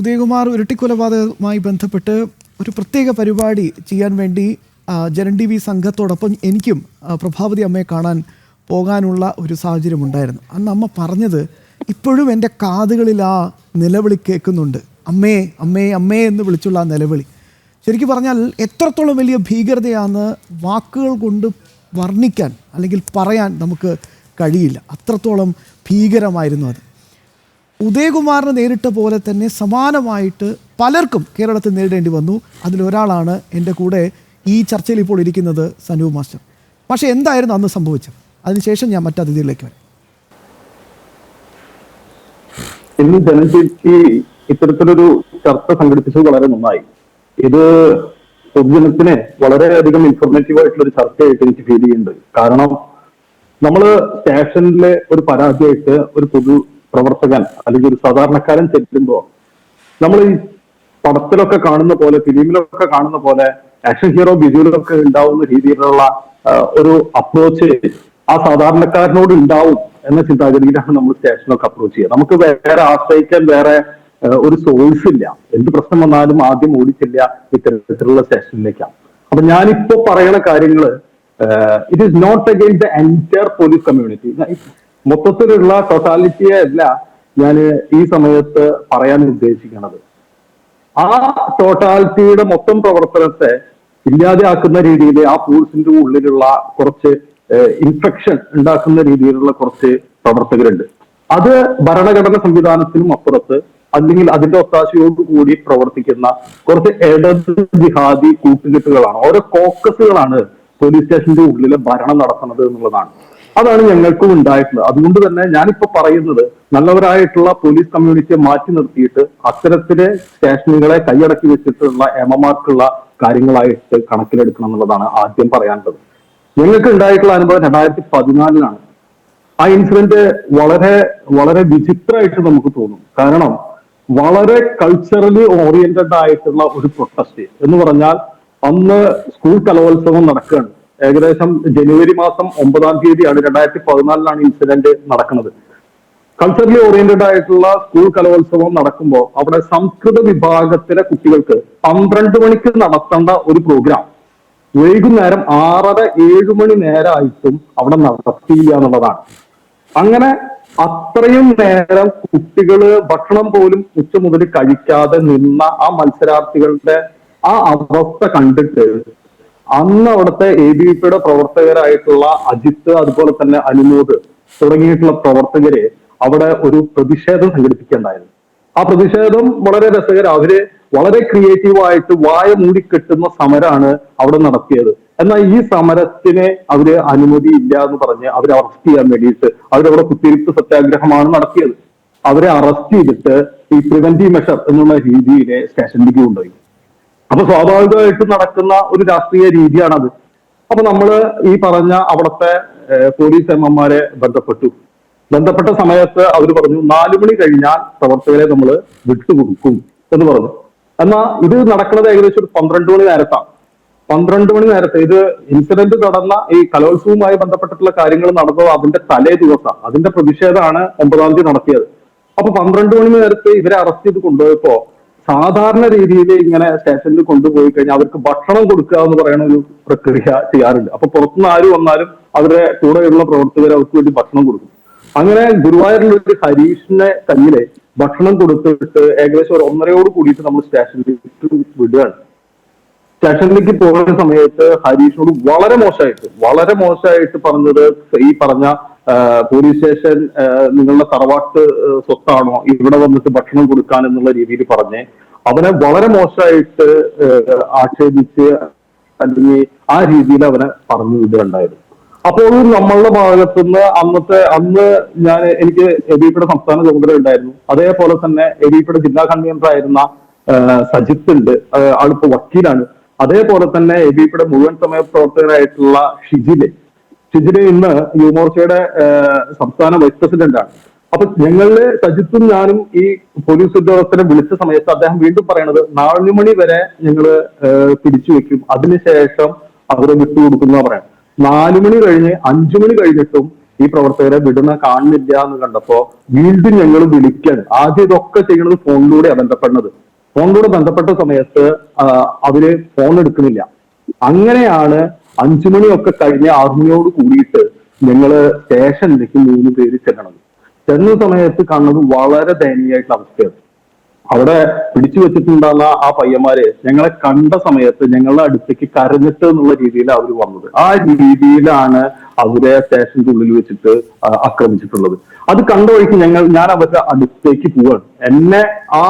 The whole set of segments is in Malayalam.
ഉദയകുമാർ ഇരട്ടിക്കൊലപാതകമായി ബന്ധപ്പെട്ട് ഒരു പ്രത്യേക പരിപാടി ചെയ്യാൻ വേണ്ടി ജനൻ ടി വി സംഘത്തോടൊപ്പം എനിക്കും പ്രഭാവതി അമ്മയെ കാണാൻ പോകാനുള്ള ഒരു സാഹചര്യം ഉണ്ടായിരുന്നു അന്ന് അമ്മ പറഞ്ഞത് ഇപ്പോഴും എന്റെ കാതുകളിൽ ആ നിലവിളി കേൾക്കുന്നുണ്ട്. അമ്മേ അമ്മേ അമ്മേ എന്ന് വിളിച്ചുള്ള ആ നിലവിളി. ശരിക്കും പറഞ്ഞാൽ എത്രത്തോളം വലിയ ഭീകരതയാണെന്ന് വാക്കുകൾ കൊണ്ട് വർണിക്കാൻ അല്ലെങ്കിൽ പറയാൻ നമുക്ക് കഴിയില്ല. അത്രത്തോളം ഭീകരമായിരുന്നു അത്. ഉദയകുമാറിന് നേരിട്ട പോലെ തന്നെ സമാനമായിട്ട് പലർക്കും കേരളത്തിൽ നേരിടേണ്ടി വന്നു. അതിലൊരാളാണ് എന്റെ കൂടെ ഈ ചർച്ചയിൽ ഇപ്പോൾ ഇരിക്കുന്നത് സനു മാസ്റ്റർ. പക്ഷേ എന്തായിരുന്നു അന്ന് സംഭവിച്ചത്? അതിനുശേഷം ഞാൻ മറ്റു അതിഥികളിലേക്ക് വരാം. ഇന്ന് ജനശേഷി ഇത്തരത്തിലൊരു ചർച്ച സംഘടിപ്പിച്ചത് വളരെ നന്നായി. ഇത് പൊതുജനത്തിന് വളരെയധികം ഇൻഫോർമേറ്റീവ് ആയിട്ടുള്ള ഒരു ചർച്ചയായിട്ട് എനിക്ക് ഫീൽ ചെയ്യുന്നുണ്ട്. കാരണം നമ്മൾ സ്റ്റേഷനിലെ ഒരു പരാതിയായിട്ട് ഒരു പൊതു പ്രവർത്തകൻ അല്ലെങ്കിൽ ഒരു സാധാരണക്കാരൻ ചെല്ലുമ്പോ നമ്മൾ ഈ പടത്തിലൊക്കെ കാണുന്ന പോലെ ഫിലിമിലൊക്കെ കാണുന്ന പോലെ ആക്ഷൻ ഹീറോ ബിജുവിലൊക്കെ ഉണ്ടാവുന്ന രീതിയിലുള്ള ഒരു അപ്രോച്ച് ആ സാധാരണക്കാരനോട് ഉണ്ടാവും എന്ന ചിന്താഗതിയിലാണ് നമ്മൾ സ്റ്റേഷനൊക്കെ അപ്രോച്ച് ചെയ്യുക. നമുക്ക് വേറെ ആശ്രയിക്കാൻ വേറെ ഒരു സോഴ്സ് ഇല്ല. എന്ത് പ്രശ്നം വന്നാലും ആദ്യം ഓടിച്ചില്ല ഇത്തരത്തിലുള്ള സ്റ്റേഷനിലേക്കാണ്. അപ്പൊ ഞാനിപ്പോ പറയുന്ന കാര്യങ്ങൾ it is not against the entire police community മൊത്തത്തിലുള്ള ടോട്ടാലിറ്റിയെ അല്ല ഞാൻ ഈ സമയത്ത് പറയാൻ ഉദ്ദേശിക്കുന്നത് ആ ടോട്ടാലിറ്റിയുടെ മൊത്തം പ്രവർത്തനത്തെ ഇല്ലാതെയാക്കുന്ന രീതിയിൽ ആ പൂൾസിന്റെ ഉള്ളിലുള്ള കുറച്ച് ഇൻഫെക്ഷൻ ഉണ്ടാക്കുന്ന രീതിയിലുള്ള കുറച്ച് പ്രവർത്തകരുണ്ട്. അത് ഭരണഘടന സംവിധാനത്തിനും അപ്പുറത്ത് അല്ലെങ്കിൽ അതിന്റെ ഒത്താശയോട് കൂടി പ്രവർത്തിക്കുന്ന കുറച്ച് ഇടത് ജിഹാദി കൂട്ടുകെട്ടുകളാണ്. ഓരോ കോക്കസുകളാണ് പോലീസ് സ്റ്റേഷന്റെ ഉള്ളിലെ ഭരണം നടത്തുന്നത് എന്നുള്ളതാണ്. അതാണ് ഞങ്ങൾക്കും ഉണ്ടായിട്ടുള്ളത്. അതുകൊണ്ട് തന്നെ ഞാനിപ്പോ പറയുന്നത് നല്ലവരായിട്ടുള്ള പോലീസ് കമ്മ്യൂണിറ്റിയെ മാറ്റി നിർത്തിയിട്ട് അത്തരത്തിലെ സ്റ്റേഷനുകളെ കൈയടക്കി വെച്ചിട്ടുള്ള എമമാർക്കുള്ള കാര്യങ്ങളായിട്ട് കണക്കിലെടുക്കണം എന്നുള്ളതാണ് ആദ്യം പറയാനുള്ളത്. ഞങ്ങൾക്ക് ഉണ്ടായിട്ടുള്ള അനുഭവം രണ്ടായിരത്തി പതിനാലിലാണ് ആ ഇൻസിഡന്റ് വളരെ വളരെ വിചിത്രമായിട്ട് നമുക്ക് തോന്നും. കാരണം വളരെ കൾച്ചറലി ഓറിയന്റഡ് ആയിട്ടുള്ള ഒരു പ്രൊട്ടസ്റ്റ് എന്ന് പറഞ്ഞാൽ അന്ന് സ്കൂൾ കലോത്സവം നടക്കുകയാണ്. ഏകദേശം ജനുവരി മാസം ഒമ്പതാം തീയതിയാണ് രണ്ടായിരത്തി പതിനാലിലാണ് ഇൻസിഡന്റ് നടക്കുന്നത്. കൾച്ചറലി ഓറിയന്റഡ് ആയിട്ടുള്ള സ്കൂൾ കലോത്സവം നടക്കുമ്പോൾ അവിടെ സംസ്കൃത വിഭാഗത്തിലെ കുട്ടികൾക്ക് പന്ത്രണ്ട് മണിക്ക് നടത്തേണ്ട ഒരു പ്രോഗ്രാം വൈകുന്നേരം ആറര ഏഴു മണി നേരമായിട്ടും അവിടെ നടത്തിയില്ല എന്നുള്ളതാണ്. അങ്ങനെ അത്രയും നേരം കുട്ടികൾ ഭക്ഷണം പോലും ഉച്ച മുതൽ കഴിക്കാതെ നിന്ന ആ മത്സരാർത്ഥികളുടെ ആ അവസ്ഥ കണ്ടിട്ട് അന്ന് അവിടുത്തെ എ ബി വി പിയുടെ പ്രവർത്തകരായിട്ടുള്ള അജിത്ത് അതുപോലെ തന്നെ അനുമോദ് തുടങ്ങിയിട്ടുള്ള പ്രവർത്തകരെ അവിടെ ഒരു പ്രതിഷേധം സംഘടിപ്പിക്കേണ്ടായിരുന്നു ആ പ്രതിഷേധം വളരെ രസകരം അവർ വളരെ ക്രിയേറ്റീവായിട്ട് വായ മൂടിക്കെട്ടുന്ന സമരമാണ് അവിടെ നടത്തിയത്. എന്നാൽ ഈ സമരത്തിന് അവർ അനുമതി ഇല്ല എന്ന് പറഞ്ഞ് അവരെ അറസ്റ്റ് ചെയ്യാൻ വേണ്ടിയിട്ട് അവരവിടെ കുത്തിരിപ്പ് സത്യാഗ്രഹമാണ് നടത്തിയത്. അവരെ അറസ്റ്റ് ചെയ്തിട്ട് ഈ പ്രിവെന്റീവ് മെഷർ എന്നുള്ള രീതിയിലെ സ്റ്റേഷനിലേക്ക് കൊണ്ടുപോയി. അപ്പൊ സ്വാഭാവികമായിട്ട് നടക്കുന്ന ഒരു രാഷ്ട്രീയ രീതിയാണത്. അപ്പൊ നമ്മൾ ഈ പറഞ്ഞ അവിടുത്തെ പോലീസ് എംഎംമാരെ ബന്ധപ്പെട്ടു. ബന്ധപ്പെട്ട സമയത്ത് അവർ പറഞ്ഞു നാലു മണി കഴിഞ്ഞാൽ പ്രവർത്തകരെ നമ്മൾ വിട്ടുകൊടുക്കും എന്ന് പറഞ്ഞു. എന്നാ ഇത് നടക്കുന്നത് ഏകദേശം ഒരു പന്ത്രണ്ട് മണി നേരത്താണ്. പന്ത്രണ്ട് മണി നേരത്തെ ഇത് ഇൻസിഡന്റ് നടന്ന ഈ കലോത്സവവുമായി ബന്ധപ്പെട്ടിട്ടുള്ള കാര്യങ്ങൾ നടന്നത് അതിന്റെ തലേ ദിവസം അതിന്റെ പ്രതിഷേധമാണ് ഒമ്പതാം തീയതി നടത്തിയത്. അപ്പൊ പന്ത്രണ്ട് മണി നേരത്തെ ഇവരെ അറസ്റ്റ് ചെയ്ത് കൊണ്ടുപോയപ്പോ സാധാരണ രീതിയിൽ ഇങ്ങനെ സ്റ്റേഷനിൽ കൊണ്ടുപോയി കഴിഞ്ഞാൽ അവർക്ക് ഭക്ഷണം കൊടുക്കുക എന്ന് പറയുന്ന ഒരു പ്രക്രിയ ചെയ്യാറുണ്ട്. അപ്പൊ പുറത്തുനിന്ന് ആര് വന്നാലും അവരുടെ കൂടെയുള്ള പ്രവർത്തകർ അവർക്ക് വേണ്ടി ഭക്ഷണം കൊടുക്കും. അങ്ങനെ ഗുരുവായൂരിലുള്ള ഒരു ഹരീഷിനെ കയ്യിലെ ഭക്ഷണം കൊടുത്തിട്ട് ഏകദേശം ഒരു ഒന്നരയോട് കൂടിയിട്ട് നമ്മൾ സ്റ്റേഷനിലേക്ക് വിടുകയാണ്. സ്റ്റേഷനിലേക്ക് പോകുന്ന സമയത്ത് ഹരീഷിനോട് വളരെ മോശമായിട്ട് വളരെ മോശമായിട്ട് പറഞ്ഞത് ഈ പറഞ്ഞ പോലീസ് സ്റ്റേഷൻ നിങ്ങളുടെ തറവാട്ട് സ്വത്താണോ? ഇവിടെ വന്നിട്ട് ഭക്ഷണം കൊടുക്കാൻ എന്നുള്ള രീതിയിൽ പറഞ്ഞ് അവനെ വളരെ മോശമായിട്ട് ആക്ഷേപിച്ച് അല്ലെങ്കിൽ ആ രീതിയിൽ അവനെ പറഞ്ഞു വിടുകയുണ്ടായിരുന്നു. അപ്പോൾ നമ്മളുടെ ഭാഗത്തുനിന്ന് അന്നത്തെ അന്ന് ഞാൻ എനിക്ക് എബിപിയുടെ സംസ്ഥാന ചുമതല ഉണ്ടായിരുന്നു. അതേപോലെ തന്നെ എബിപിയുടെ ജില്ലാ കൺവീനർ ആയിരുന്ന സജിത്ത് ഉണ്ട്. ആളിപ്പോ വക്കീലാണ്. അതേപോലെ തന്നെ എബിപിയുടെ മുഴുവൻ സമയ പ്രവർത്തകരായിട്ടുള്ള ഷിജിൽ ഷിജിൽ ഇന്ന് യുവമോർച്ചയുടെ സംസ്ഥാന വൈസ് പ്രസിഡന്റ് ആണ് അപ്പൊ ഞങ്ങളിൽ സജിത്തും ഞാനും ഈ പോലീസ് ഉദ്യോഗസ്ഥരെ വിളിച്ച സമയത്ത് അദ്ദേഹം വീണ്ടും പറയണത് നാലു മണി വരെ ഞങ്ങൾ പിടിച്ചു വെക്കും. അതിനുശേഷം അവരെ വിട്ടുകൊടുക്കുന്ന പറയാം നാലു മണി കഴിഞ്ഞ് അഞ്ചു മണി കഴിഞ്ഞിട്ടും ഈ പ്രവർത്തകരെ വിടുന്ന കാണുന്നില്ല എന്ന് കണ്ടപ്പോ വീണ്ടും ഞങ്ങൾ വിളിക്കാൻ ആദ്യം ഇതൊക്കെ ചെയ്യുന്നത് ഫോണിലൂടെ ബന്ധപ്പെടുന്നത്. ഫോണിലൂടെ ബന്ധപ്പെട്ട സമയത്ത് അവർ ഫോൺ എടുക്കുന്നില്ല. അങ്ങനെയാണ് അഞ്ചു മണിയൊക്കെ കഴിഞ്ഞ് ആർമിയോട് കൂടിയിട്ട് ഞങ്ങൾ സ്റ്റേഷനിലേക്ക് മൂന്ന് പേര് ചെല്ലണം. ചെന്ന സമയത്ത് കാണുന്നത് വളരെ ദയനീയമായിട്ടുള്ള അവസ്ഥയാണ്. അവിടെ പിടിച്ചു വെച്ചിട്ടുണ്ടാകുന്ന ആ പയ്യന്മാരെ ഞങ്ങളെ കണ്ട സമയത്ത് ഞങ്ങളുടെ അടുത്തേക്ക് കരഞ്ഞിട്ട് എന്നുള്ള രീതിയിൽ അവർ വന്നത്. ആ രീതിയിലാണ് അവരെ സ്റ്റേഷന്റെ ഉള്ളിൽ വെച്ചിട്ട് ആക്രമിച്ചിട്ടുള്ളത്. അത് കണ്ട വഴിക്ക് ഞങ്ങൾ ഞാൻ അവരുടെ അടുത്തേക്ക് പോവാണ്. എന്നെ ആ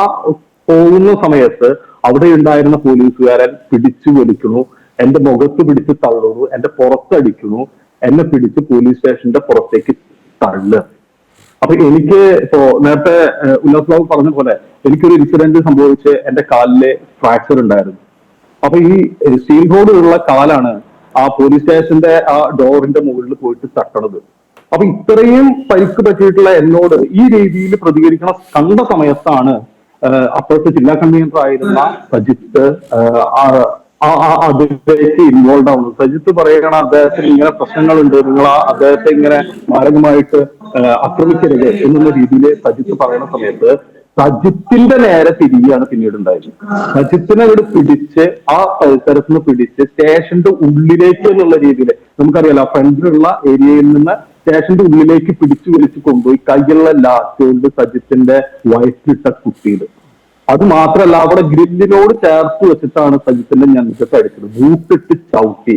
പോകുന്ന സമയത്ത് അവിടെ ഉണ്ടായിരുന്ന പോലീസുകാരൻ പിടിച്ചു വലിക്കുന്നു. എന്റെ മുഖത്ത് പിടിച്ച് തള്ളുന്നു എന്റെ പുറത്തടിക്കുന്നു എന്നെ പിടിച്ച് പോലീസ് സ്റ്റേഷന്റെ പുറത്തേക്ക് തള്ളുക അപ്പൊ എനിക്ക് ഇപ്പോ നേരത്തെ ഉല്ലാസ് ബാബു പറഞ്ഞ പോലെ എനിക്കൊരു ഇൻസിഡന്റ് സംഭവിച്ച് എന്റെ കാലിലെ ഫ്രാക്ചർ ഉണ്ടായിരുന്നു. അപ്പൊ ഈ സ്റ്റീൽ ബോർഡ് ഉള്ള കാലാണ് ആ പോലീസ് സ്റ്റേഷന്റെ ആ ഡോറിന്റെ മുകളിൽ പോയിട്ട് തട്ടണത്. അപ്പൊ ഇത്രയും പരിക്ക് പറ്റിയിട്ടുള്ള എന്നോട് ഈ രീതിയിൽ പ്രതികരിക്കണ കണ്ട സമയത്താണ് അപ്പോഴത്തെ ജില്ലാ കൺവീനർ ആയിരുന്ന സജിത്ത് അതിലേക്ക് ഇൻവോൾവ് ആവുന്നത് സജിത്ത് പറയണ അദ്ദേഹത്തിന് ഇങ്ങനെ പ്രശ്നങ്ങളുണ്ട്. നിങ്ങൾ ആ അദ്ദേഹത്തെ ഇങ്ങനെ മാരകമായിട്ട് ആക്രമിക്കരുത് എന്നുള്ള രീതിയിൽ സജിത്ത് പറയുന്ന സമയത്ത് സജിത്തിന്റെ നേരെ തിരികെയാണ് പിന്നീട് ഉണ്ടായത് സജിത്തിനെ ഇവിടെ പിടിച്ച് ആ പരിസരത്ത് നിന്ന് പിടിച്ച് സ്റ്റേഷന്റെ ഉള്ളിലേക്ക് എന്നുള്ള രീതിയിൽ നമുക്കറിയാലോ ഫ്രണ്ടിലുള്ള ഏരിയയിൽ നിന്ന് സ്റ്റേഷന്റെ ഉള്ളിലേക്ക് പിടിച്ചു വലിച്ചു കൊണ്ടുപോയി കയ്യുള്ള ലാസ്റ്റ് കൊണ്ട് സജിത്തിന്റെ വയസ്സിലിട്ട കുട്ടിയത് അത് മാത്രല്ല അവിടെ ഗ്രില്ലിനോട് ചേർത്ത് വെച്ചിട്ടാണ് സജിത്തിന്റെ ഞങ്ങൾക്ക് അടിച്ചത് ബൂട്ടിട്ട് ചവിട്ടി.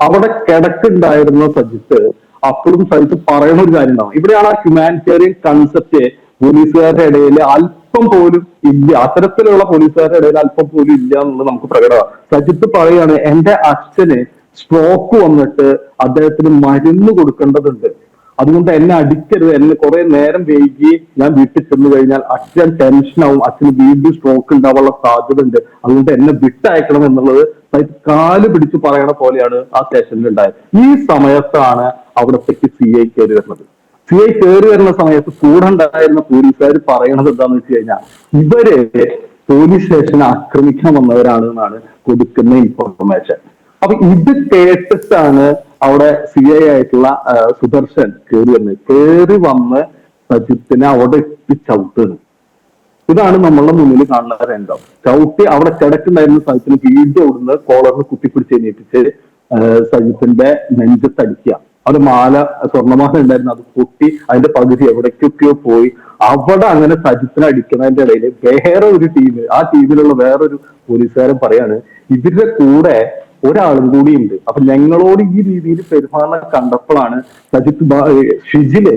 അവിടെ കിടക്കുണ്ടായിരുന്ന സജിത്ത് അപ്പോഴും സജിത്ത് പറയുന്ന ഒരു കാര്യം ഉണ്ടാവും ഇവിടെയാണ് ആ ഹ്യൂമാനിറ്റേറിയൻ കൺസെപ്റ്റ് പോലീസുകാരുടെ ഇടയിൽ അല്പം പോലും ഇല്ല. അത്തരത്തിലുള്ള പോലീസുകാരുടെ ഇടയിൽ അല്പം പോലും ഇല്ല എന്നുള്ളത് നമുക്ക് പ്രകടമാണ്. സജിത്ത് പറയാണ് എന്റെ അച്ഛന് സ്ട്രോക്ക് വന്നിട്ട് അദ്ദേഹത്തിന് മരുന്ന് കൊടുക്കേണ്ടതുണ്ട്. അതുകൊണ്ട് എന്നെ അടിക്കരുത്. എന്നെ കുറെ നേരം വൈകി ഞാൻ വീട്ടിൽ ചെന്നു കഴിഞ്ഞാൽ അച്ഛൻ ടെൻഷനാവും അച്ഛന് വീണ്ടും സ്ട്രോക്ക് ഉണ്ടാവാനുള്ള സാധ്യത ഉണ്ട് അതുകൊണ്ട് എന്നെ വിട്ടയക്കണം എന്നുള്ളത് കാൽ പിടിച്ച് പറയണ പോലെയാണ് ആ സ്റ്റേഷനിൽ ഉണ്ടായത്. ഈ സമയത്താണ് അവിടത്തേക്ക് സി ഐ കയറി വരുന്നത്. സി ഐ കയറി വരുന്ന സമയത്ത് കൂടെ ഉണ്ടായിരുന്ന പോലീസുകാർ പറയണത് എന്താന്ന് വെച്ച് കഴിഞ്ഞാൽ ഇവർ പോലീസ് സ്റ്റേഷനെ ആക്രമിക്കാൻ വന്നവരാണ് എന്നാണ് കൊടുക്കുന്ന ഇൻഫർമേഷൻ അപ്പൊ ഇത് കേട്ടിട്ടാണ് അവിടെ സി ഐ ആയിട്ടുള്ള സുദർശൻ കയറി വന്ന് കയറി വന്ന് സജിത്തിനെ അവിടെ എത്തി ചവിട്ടുന്നു. ഇതാണ് നമ്മളുടെ മുന്നിൽ കാണുന്ന രംഗം. ചവിട്ടി അവിടെ കിടക്കുണ്ടായിരുന്ന സജിത്തിന് വീണ്ടും അവിടുന്ന് കോളറിന് കുത്തിപ്പിടിച്ച് എണീപ്പിച്ച് സജിത്തിന്റെ നെഞ്ചത്തടിക്കുക അവിടെ മാല സ്വർണമാല ഉണ്ടായിരുന്നു. അത് പൊട്ടി അതിന്റെ പകുതി എവിടേക്കൊക്കെയോ പോയി. അവിടെ അങ്ങനെ സജിത്തിനെ അടിക്കുന്നതിന്റെ ഇടയിൽ വേറെ ഒരു ടീം ആ ടീമിലുള്ള വേറൊരു പോലീസുകാരൻ പറയാണ് ഇതിന്റെ കൂടെ ഒരാളും കൂടി ഉണ്ട് അപ്പൊ ഞങ്ങളോട് ഈ രീതിയിൽ പെരുമാറുന്ന കണ്ടപ്പോഴാണ് സജിത്ത് ഷിജിൽ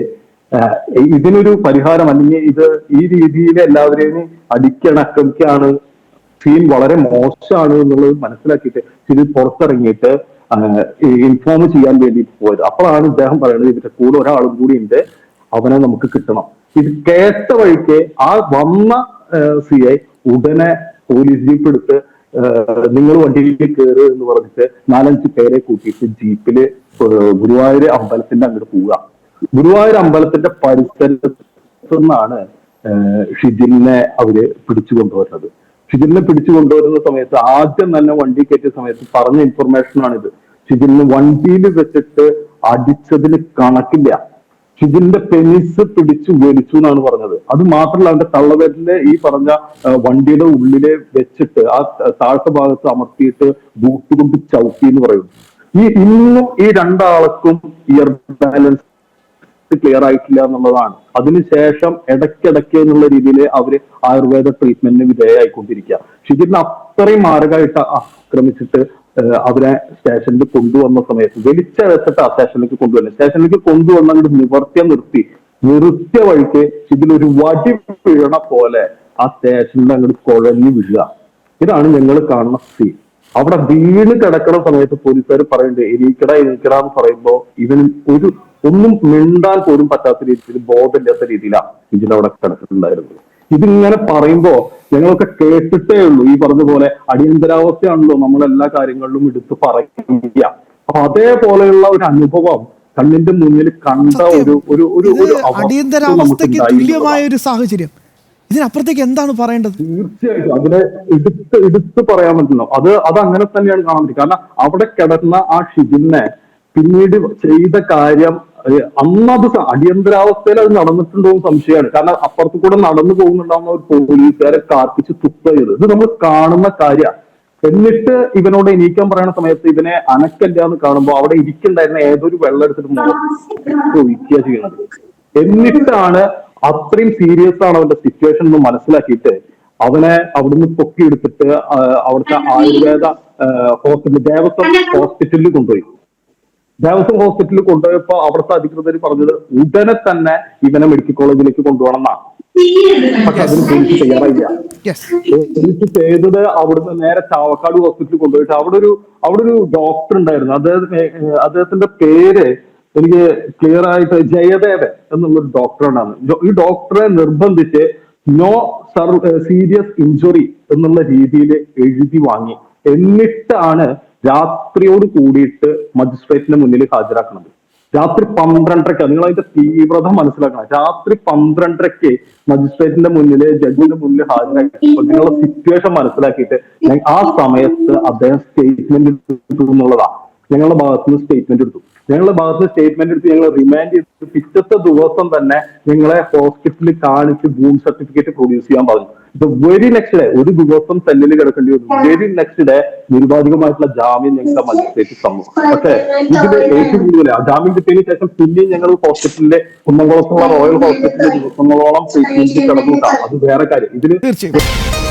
ഇതിനൊരു പരിഹാരം അല്ലെങ്കിൽ ഇത് ഈ രീതിയിൽ എല്ലാവരെയും അടിക്കണക്കാണ് സീൻ വളരെ മോശമാണ് എന്നുള്ളത് മനസ്സിലാക്കിയിട്ട് ഇത് പുറത്തിറങ്ങിയിട്ട് ഇൻഫോം ചെയ്യാൻ വേണ്ടി പോയത്. അപ്പോഴാണ് ഇദ്ദേഹം പറയുന്നത് ഇതിന്റെ കൂടെ ഒരാളും കൂടി ഉണ്ട് അവനെ നമുക്ക് കിട്ടണം. ഇത് കേട്ട വഴിക്ക് ആ വന്ന സി ഐ ഉടനെ പോലീസ് ജീപ്പ് എടുത്ത് നിങ്ങൾ വണ്ടിയിൽ കയറുക എന്ന് പറഞ്ഞിട്ട് നാലഞ്ച് പേരെ കൂട്ടിയിട്ട് ജീപ്പിൽ ഗുരുവായൂർ അമ്പലത്തിന്റെ അങ്ങോട്ട് പോവുക. ഗുരുവായൂർ അമ്പലത്തിന്റെ പരിസരത്തു നിന്നാണ് ഷിജിലിനെ അവർ പിടിച്ചു കൊണ്ടുവരുന്നത്. ഷിജിലിനെ പിടിച്ചു കൊണ്ടുവരുന്ന സമയത്ത് ആദ്യം തന്നെ വണ്ടി കയറ്റിയ സമയത്ത് പറഞ്ഞ ഇൻഫർമേഷൻ ആണിത്. ഷിജിലിന് വണ്ടിയിൽ വെച്ചിട്ട് അടിച്ചതിന് കണക്കില്ല. ഷിജിലിന്റെ പെനിസ് പിടിച്ചു വലിച്ചു എന്നാണ് പറഞ്ഞത്. അത് മാത്രമല്ല അവന്റെ തള്ളവേറ്റിലെ ഈ പറഞ്ഞ വണ്ടിയുടെ ഉള്ളിലെ വെച്ചിട്ട് ആ താഴ്ത്ത ഭാഗത്ത് അമർത്തിയിട്ട് ബൂട്ട് കൊണ്ട് ചവിട്ടി എന്ന് പറയും. ഈ ഇന്നും ഈ രണ്ടാൾക്കും ഇയർ ബാലൻസ് ക്ലിയർ ആയിട്ടില്ല എന്നുള്ളതാണ്. അതിനുശേഷം ഇടയ്ക്കിടയ്ക്ക് എന്നുള്ള രീതിയിൽ അവർ ആയുർവേദ ട്രീറ്റ്മെന്റിന് വിധേയമായിക്കൊണ്ടിരിക്കുക ഷിജിലിനെ അത്രയും മാരകമായിട്ട് ആക്രമിച്ചിട്ട് അവരെ സ്റ്റേഷനിൽ കൊണ്ടുവന്ന സമയത്ത് വലിച്ചഴച്ചിട്ട് ആ സ്റ്റേഷനിലേക്ക് കൊണ്ടുവരുന്നത്. സ്റ്റേഷനിലേക്ക് കൊണ്ടുവന്ന അങ്ങോട്ട് നിവർത്തിയ നിർത്തി. നിർത്തിയ വഴിക്ക് ഇതിലൊരു വടി വീഴണ പോലെ ആ സ്റ്റേഷനിൽ അങ്ങോട്ട് കുഴഞ്ഞു വീഴുക. ഇതാണ് ഞങ്ങൾ കാണുന്ന സീൻ അവിടെ വീണ് കിടക്കുന്ന സമയത്ത് പോലീസുകാർ പറയുന്നുണ്ട് എനിക്കട എനിക്കട എന്ന് പറയുമ്പോ ഇവന് ഒരു ഒന്നും മിണ്ടാൻ പോലും പറ്റാത്ത രീതിയിൽ ബോധമില്ലാത്ത രീതിയിലാണ് ഇതിലവിടെ കിടക്കുന്നുണ്ടായിരുന്നത്. ഇതിങ്ങനെ പറയുമ്പോ ഞങ്ങളൊക്കെ കേട്ടിട്ടേ ഉള്ളൂ. ഈ പറഞ്ഞ പോലെ അടിയന്തരാവസ്ഥയാണല്ലോ നമ്മൾ എല്ലാ കാര്യങ്ങളിലും എടുത്ത് പറയുക. അപ്പൊ അതേപോലെയുള്ള ഒരു അനുഭവം കണ്ണിന്റെ മുന്നിൽ കണ്ട ഒരു ഒരു ഒരു അടിയന്തരാവസ്ഥയ്ക്ക് തുല്യമായ ഒരു സാഹചര്യം. ഇതിനപ്പുറത്തേക്ക് എന്താണ് പറയേണ്ടത്? തീർച്ചയായിട്ടും. അതിനെ എടുത്ത് എടുത്ത് പറയാൻ പറ്റുന്നു അത് അത് അങ്ങനെ തന്നെയാണ് കാണാൻ പറ്റും കാരണം അവിടെ കിടന്ന ആ ഷിജിനെ പിന്നീട് ചെയ്ത കാര്യം അന്നത് അത് അടിയന്തരാവസ്ഥയിൽ അത് നടന്നിട്ടുണ്ടോ എന്ന് സംശയമാണ്. കാരണം അപ്പുറത്ത് കൂടെ നടന്നു പോകുന്നുണ്ടാവുന്ന ഒരു പോലീസുകാരെ കാർപ്പിച്ച് തുപ്പയത് ചെയ്ത് ഇത് നമ്മൾ കാണുന്ന കാര്യമാണ് എന്നിട്ട് ഇവനോട് എണീക്കാൻ പറയുന്ന സമയത്ത് ഇവനെ അനക്കല്ല എന്ന് കാണുമ്പോൾ അവിടെ ഇരിക്കണ്ടായിരുന്ന ഏതൊരു വെള്ളം എടുത്തിട്ട് ഒഴിക്കുക ചെയ്യുന്നത്. എന്നിട്ടാണ് അത്രയും സീരിയസ് ആണ് അവന്റെ സിറ്റുവേഷൻ എന്ന് മനസ്സിലാക്കിയിട്ട് അവനെ അവിടുന്ന് പൊക്കിയെടുത്തിട്ട് അവിടുത്തെ ആയുർവേദ ഹോസ്പിറ്റൽ ദേവസ്വം ഹോസ്പിറ്റലിൽ കൊണ്ടുപോയി. ദേവസ്വം ഹോസ്പിറ്റലിൽ കൊണ്ടുപോയപ്പോ അവിടുത്തെ അധികൃതർ പറഞ്ഞത് ഉടനെ തന്നെ ഇവനെ മെഡിക്കൽ കോളേജിലേക്ക് കൊണ്ടുപോകണമെന്നാണ്. പക്ഷെ അതിന് പോലീസ് തയ്യാറായില്ല. എനിക്ക് ചെയ്തത് അവിടുന്ന് നേരെ ചാവക്കാട് ഹോസ്പിറ്റലിൽ കൊണ്ടുപോയിട്ട് അവിടെ ഒരു അവിടെ ഒരു ഡോക്ടർ ഉണ്ടായിരുന്നു അദ്ദേഹത്തിന് അദ്ദേഹത്തിന്റെ പേര് എനിക്ക് ക്ലിയർ ആയിട്ട് ജയദേവൻ എന്നുള്ളൊരു ഡോക്ടറാണ് ഈ ഡോക്ടറെ നിർബന്ധിച്ച് നോ സർ സീരിയസ് ഇഞ്ചുറി എന്നുള്ള രീതിയിൽ എഴുതി വാങ്ങി. എന്നിട്ടാണ് രാത്രിയോട് കൂടിയിട്ട് മജിസ്ട്രേറ്റിന് മുന്നിൽ ഹാജരാക്കുന്നത് രാത്രി പന്ത്രണ്ടരക്ക് നിങ്ങൾ അതിന്റെ തീവ്രത മനസ്സിലാക്കണം. രാത്രി പന്ത്രണ്ടരക്ക് മജിസ്ട്രേറ്റിന്റെ മുന്നിൽ ജഡ്ജിന്റെ മുന്നിൽ ഹാജരാക്കി നിങ്ങളുടെ സിറ്റുവേഷൻ മനസ്സിലാക്കിയിട്ട് ആ സമയത്ത് അദ്ദേഹം സ്റ്റേറ്റ്മെന്റ് എടുത്തു എന്നുള്ളതാണ് ഞങ്ങളുടെ ഭാഗത്തുനിന്ന് സ്റ്റേറ്റ്മെന്റ് എടുത്തു. ഞങ്ങളുടെ ഭാഗത്ത് നിന്ന് സ്റ്റേറ്റ്മെന്റ് എടുത്ത് ഞങ്ങൾ റിമാൻഡ് ചെയ്ത് പിറ്റത്തെ ദിവസം തന്നെ ഞങ്ങളെ ഹോസ്പിറ്റലിൽ കാണിച്ച് ഭൂമി സർട്ടിഫിക്കറ്റ് പ്രൊഡ്യൂസ് ചെയ്യാൻ പറഞ്ഞു. ഇത് വെരി നെക്സ്റ്റ് ഡേ ഒരു ദിവസം സെല്ലിൽ കിടക്കേണ്ടി വന്നു. വെരി നെക്സ്റ്റ് ഡേ നിരുപാധികമായിട്ടുള്ള ജാമ്യം ഞങ്ങളുടെ മജിസ്ട്രേറ്റ് തന്നു. പക്ഷേ ഇതിൽ ഏറ്റവും കൂടുതൽ ആ ജാമ്യം കിട്ടിയതിന് ശേഷം പിന്നെയും ഞങ്ങൾ ഹോസ്പിറ്റലിലെ കുന്നംകുളത്തുള്ള റോയൽ ഹോസ്പിറ്റലിലെ ദിവസങ്ങളോളം ട്രീറ്റ്മെന്റ് കിടന്നു അത് വേറെ കാര്യം. ഇതിന് തീർച്ചയായും.